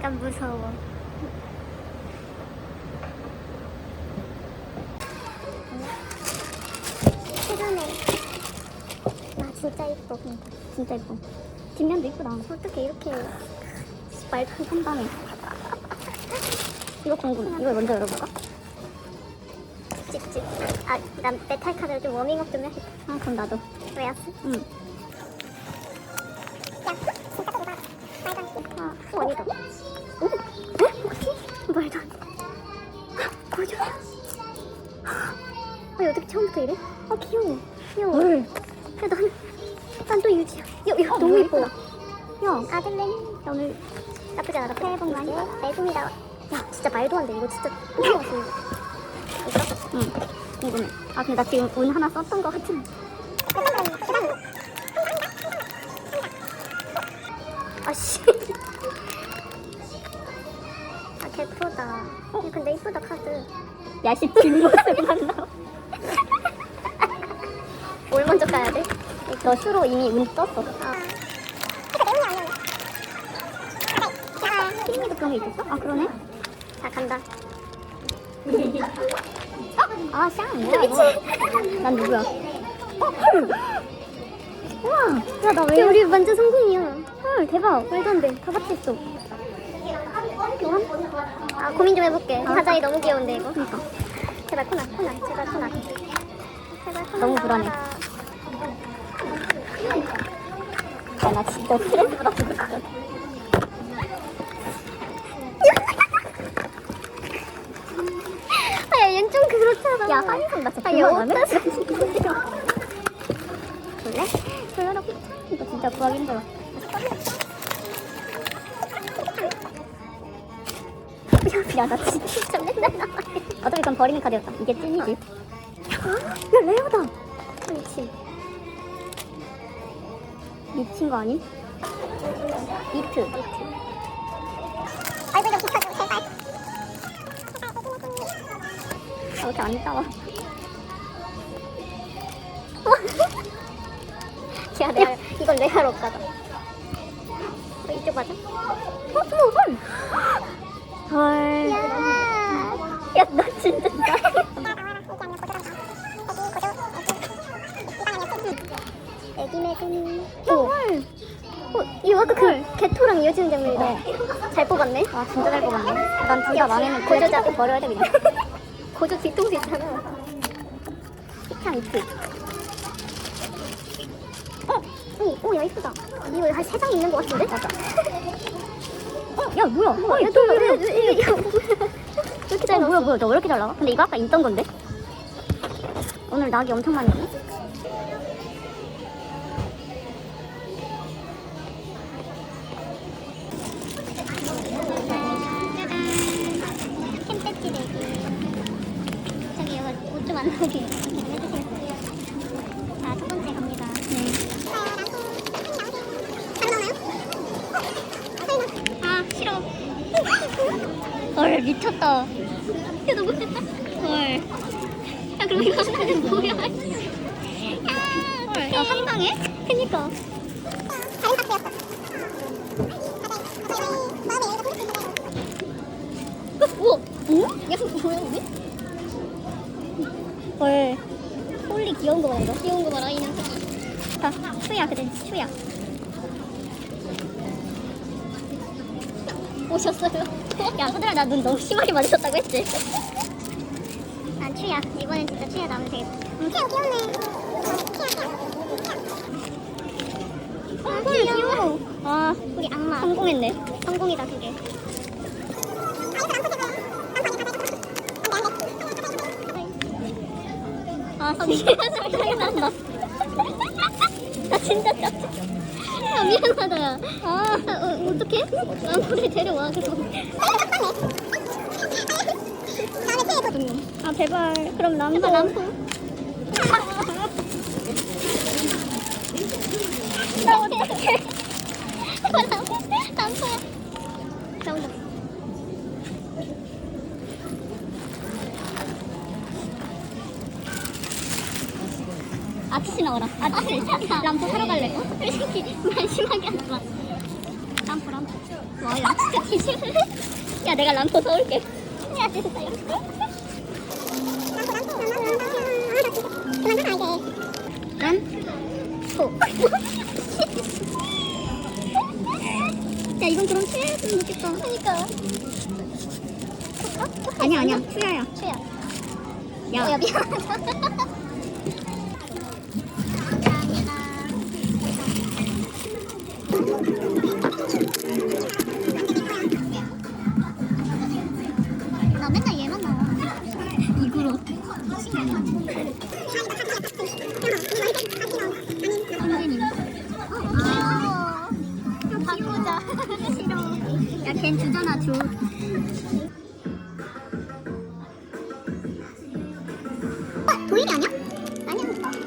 약간 무서워. 최근에. 아 진짜 이뻐. 진짜 이뻐. 뒷면도 이쁘다. 어떻게 이렇게. 말도 한 방에 이거 궁금해 이걸 먼저 열어볼까? 찍찍. 아난 메탈 카드를 좀 워밍업 좀 해야겠다. 아 그럼 나도. 왜 왔어? 응 야. 야, 야, 너무 예뻐. 야, 아들랭. 야, 오늘 나쁘지 않아. 새해 복 많이 받아. 애송이다. 야, 진짜 말도 안 돼. 이거 진짜 뚱뚱하지. 이거? 응. 궁금해. 아, 근데 나 지금 운 하나 썼던 거 같은. 아씨. 아 개프다. 어 근데 이쁘다 카드. 야 씨 뒷모습만 나와. 뭘 먼저 까야 돼? 너 수로 이미 운 떴어. 아. 피디도 그런 게 있었어? 아 그러네. 자 간다. 어? 아 샹. 뭐야. 난 누구야? 어 헐. 우와. 야나 왜? 우리 완전 성공이야. 헐 대박. 말도 안 돼. 다 같이 했어. 너랑? 아 고민 좀 해볼게. 사자이 너무 귀여운데 이거. 그러니까. 제발 코나 코나 제발 코나. 제발 코나. 너무 불안해. 야나 진짜 스트레스 받았어. 아, 야, 얘는 좀 그렇잖아. 야, 나 진짜 아, 얘 어땠어? 볼래? 피차? 이거 진짜 구하기 힘들어. 야, 야, 나 진짜 맨날 나와. 어차피 이건 버리는 카드였다. 이게 찐이지. 야, 레어다. 미친. 미친 거 아니? 이트. 얼굴 좀 비춰줘, 제발. 아, 왜 이렇게 안 따와? 야, 내가, 이건 내가 로 가자. 어, 이쪽 맞아? 어, 어머, 헐! 헐. 야, 야, 나 진짜 애기 매금. 어, 헐. 어, 이거 아까 그 개토랑 이어지는 장면이다. 잘 뽑았네. 아, 진짜 잘 뽑았네. 난 진짜 망했는데. 고조잡이 버려야 돼, 그냥. 고조 뒤통수 있잖아. 식창 이트. 어, 오, 오, 야, 이쁘다. 이거 한세 장 있는 것 같은데? 맞아. 어, 야, 뭐야? 어, 야, 또 왜, 왜, 왜, 왜 이렇게 잘 나와? 뭐야, 뭐야, 너 왜 이렇게 잘 나와? 근데 이거 아까 있던 건데? 오늘 낙이 엄청 많이 오네. 헐, 미쳤다. 야, 너무 됐다. 헐. 야, 그럼 이거 하나는 뭐야? 야, 헐, 야, 상당해? 그니까. 우와! 응? 야, 뭐야, 우리? 헐. 홀리 귀여운 거 봐라, 이거. 귀여운 거 봐라, 이 녀석이. 자, 추야, 그래, 추야. 오셨어요? 야, 소들아, 나 눈 너무 심하게 맞으셨다고 했지? 난 추야. 이번엔 진짜 추야 나오면 되겠다. 응, 귀엽네. 아, 헐, 귀여워. 아, 우리 악마. 성공했네. 성공이다, 그게. 아, 미안하다. 나 진짜 짜 아, 미안하다, 야. 아, 어, 어떡해? 랑프를 데려와, 그럼. 아, 제발. 그럼 람프. 람프. 나 어떡해. 람프, 람프야. 나온다. 아저씨 나와라. 아저씨. 람프 사러 갈래. 어? 솔직히 말 심하게 하지 마. 람프랑. 람프. 와, 람프 뒤질래? 야, 내가 람프 서울게. 야, 진짜 람프. 란? 소. 야, 이건 그럼 추야였으면 좋겠다. 그니까. 아니야, 아니야. 추야야. 추야. 야. 야, 미안 어, 도일이.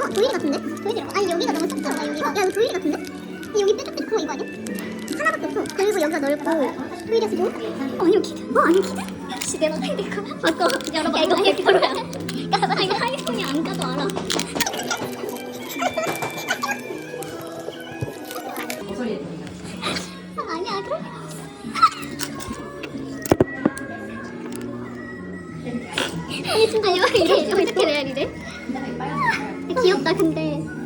어, 도일이 같은데? 도일이 아니, 여기가 너무 좁잖아, 여기가. 야, 이거 도일이 같은데? 여기 뾰족 거 이거 아니야? 하나밖에 없어. 그리고 여기가 넓고 도일이었어 뭐? 어, 아니요, 키드. 어, 아니요, 키드. 씨, 내가 이거 바꿔. 열어봐. 야, 이거 이렇게 열어야 야, 나 이거 하이폰이 안 가도 알아. 아, 그럼. 아니, 이거 이래. 어떻게 해야 이래? 귀엽다, 근데.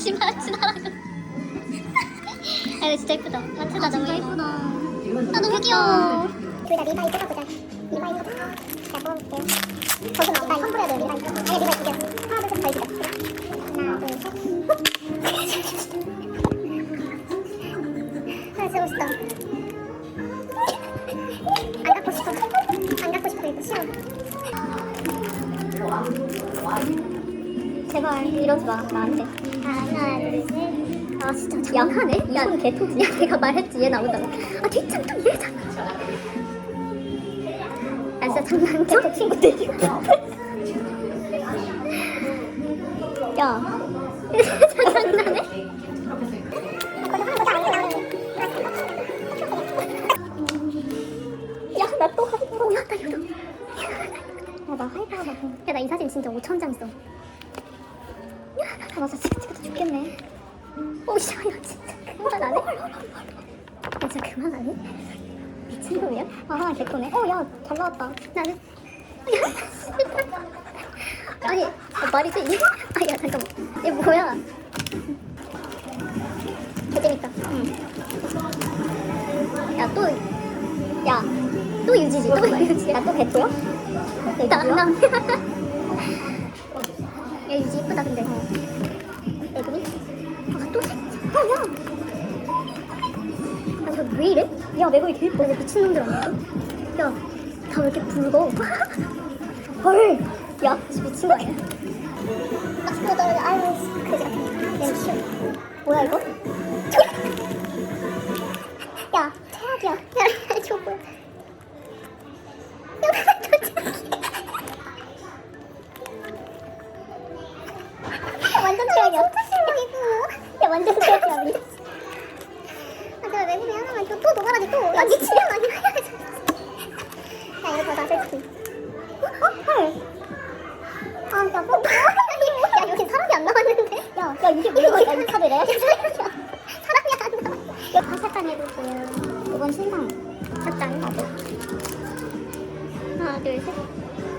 지만 지나라고. 아, 이거 진짜 예쁘다. 마트다 너무 예쁘다. 아, 너무 귀여워. 둘다 리바이 뜯어보자. 리바이 뜯어. 자, 뽑아볼게요. 거기서 리바이 환불해야 돼요, 리바이. 아니, 리바이 두 개. 하나, 둘, 셋, 더 있어. 하나, 둘, 셋. 하나 쓰고 싶다. 안 갖고 싶어. 안 갖고 싶어, 이거 싫어. 제발 이러지 마, 나한테. 하나, 둘, 셋. 아, 진짜 약하네? 야, 개토지. 야, 내가 말했지, 얘 나온다고. 아, 뒷장 좀 얘잖아. 아, 진짜 장난쳐? 개토 친구들이. 야, 장난해? 야, 나 또 하이퍼 나왔다, 이거. 야, 나 하이퍼 하다. 야, 나 이 사진 진짜 5천 장 있어. 야, 아, 맞아, 찍어 죽겠네. 오, 씨, 야, 진짜 그만 안 해? 야, 진짜 그만 안 해? 미친놈이야? 아, 개코네. 어, 야, 잘 나왔다. 나는. 아니, 어, 말이 돼? 이거? 아, 야, 잠깐만. 얘 뭐야? 개재밌다. 응. 야, 또, 야, 또 유지지, 또 유지. 야, 또 개토야? 나, 나. 야, 유지 이쁘다, 근데. 야! 야, 저왜 이래? 야, 매국이 개 예뻐. 미친놈들 아니야? 야, 다 왜 이렇게 붉어? 헐! 야, 진짜 미친 거 아니야? 막 스크롤, 아유, 그지 싫어. 뭐야, 이거?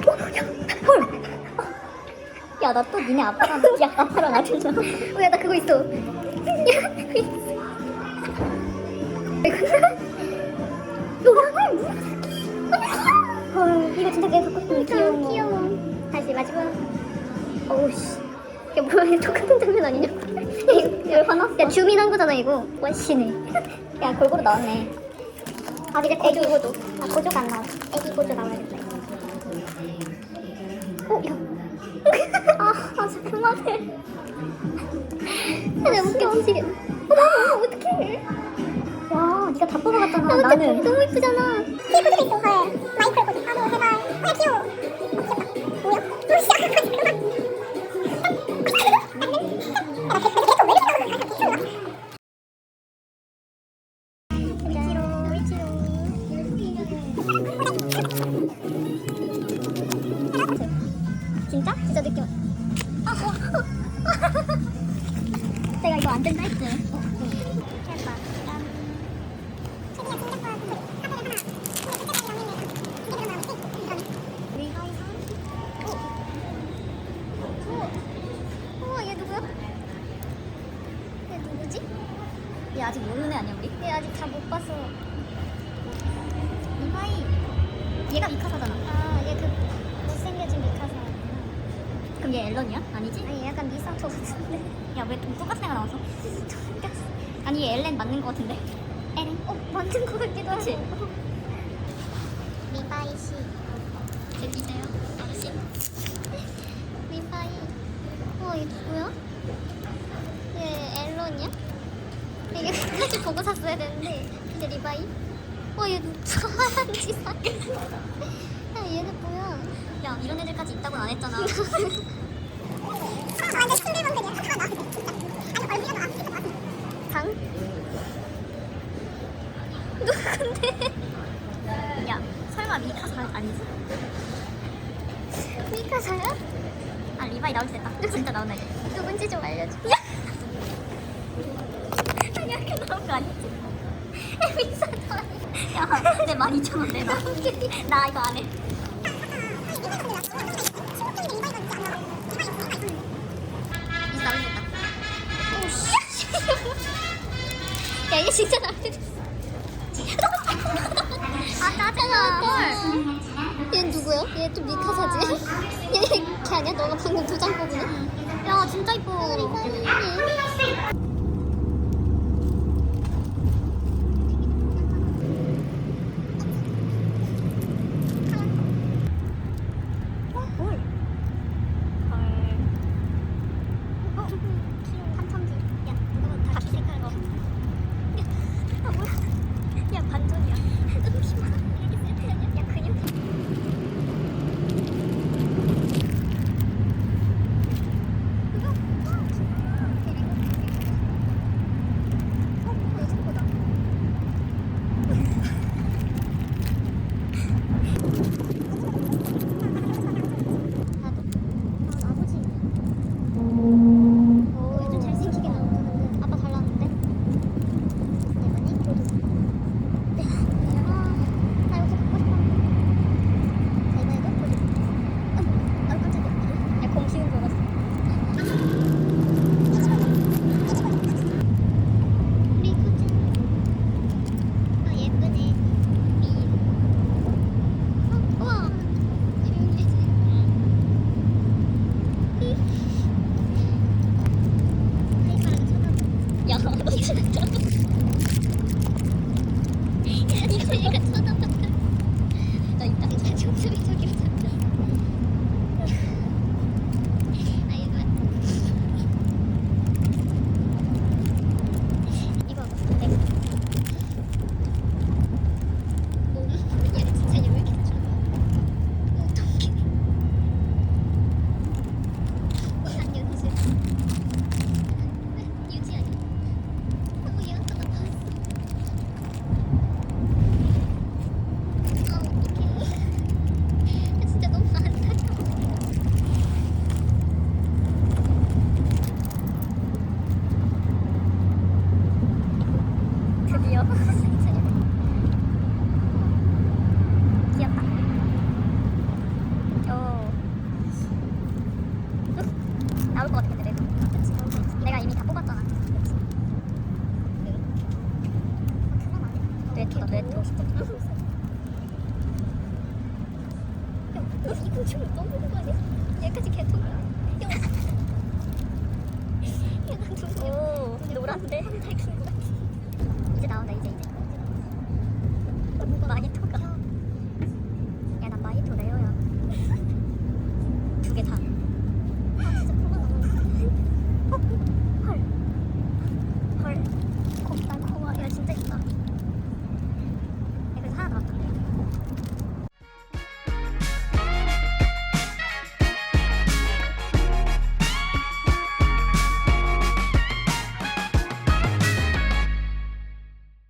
어, 야, 헐! 야, 나 또 니네 아빠랑, 야, 아빠랑 아들잖아. 어, 야, 나 그거 있어. 야, 이거 진짜 내가 갖고 싶은 귀여운 거. 귀여워. 다시 마지막. 어우, 씨. 야, 뭐야, 똑같은 장면 아니냐? 야, 이거, 화났어. 야, 주민한 거잖아, 이거. 와씨네. 야, 골고루 나왔네. 아, 이제 고조, 고조. 아, 고조가 안 나와. 애기 고조 나와야겠다. 어, 야. 아, 아, 그만해. 야, 내가 웃겨, 미치겠네. 어, 나 어떡해. 와, 니가 다 뽑아갔잖아. 나는. 너무 이쁘잖아. 뒤에 코드가 있어, 헐. 마이크로 코 야왜 똑같은 애가 나왔어? 아니 얘 엘렌 맞는 거 같은데? 엘렌? 어, 맞는 것 같기도? 하고. 리바이 씨. 들리세요? 아저씨? 리바이. 어, 얘 누구야? 얘 앨런이야? 이게 끝까지 보고 샀어야 되는데. 근데 리바이? 어, 얘 누, 하얀 지사. 야, 얘는 뭐야? 야 이런 애들까지 있다고는 안 했잖아. 완전 싱글벙글이야. 누군데? 야 설마 미카사 아니지? 미카사야? 아 리바이 나올 때 됐다. 진짜 이제. 누군지 좀 알려줘. 아니 이렇게 나온 거 아니지? 아니야. 야내 12,000원 내놔. 나 이거 안 해. 야, 이게 진짜 나한테 헐. 얘 누구야? 얘 또 미카사지? 얘 걔 아니야? 너가 방금 두장 뽑은 애? 야 진짜 이뻐. 헐. 헐. 어? 한참지. 야, 누가 색깔 거. 아 뭐야? 야 반전이야. 잠시만. 이게 세트야? 야, 근육. 오, 요즘 잘생기게 나오는데 아빠 닮았는데? 예쁜이? 보드. 네. 아, 나 여기서 갖고 싶었는데. 자, 이번에도 보드. 어, 아, 깜짝이야. 야 공키는 줄 알았어. 리코짱. 어, 예쁘네. 미. 어, 우와. 조용히 해줘. 아이빠랑 쳐다봐. 야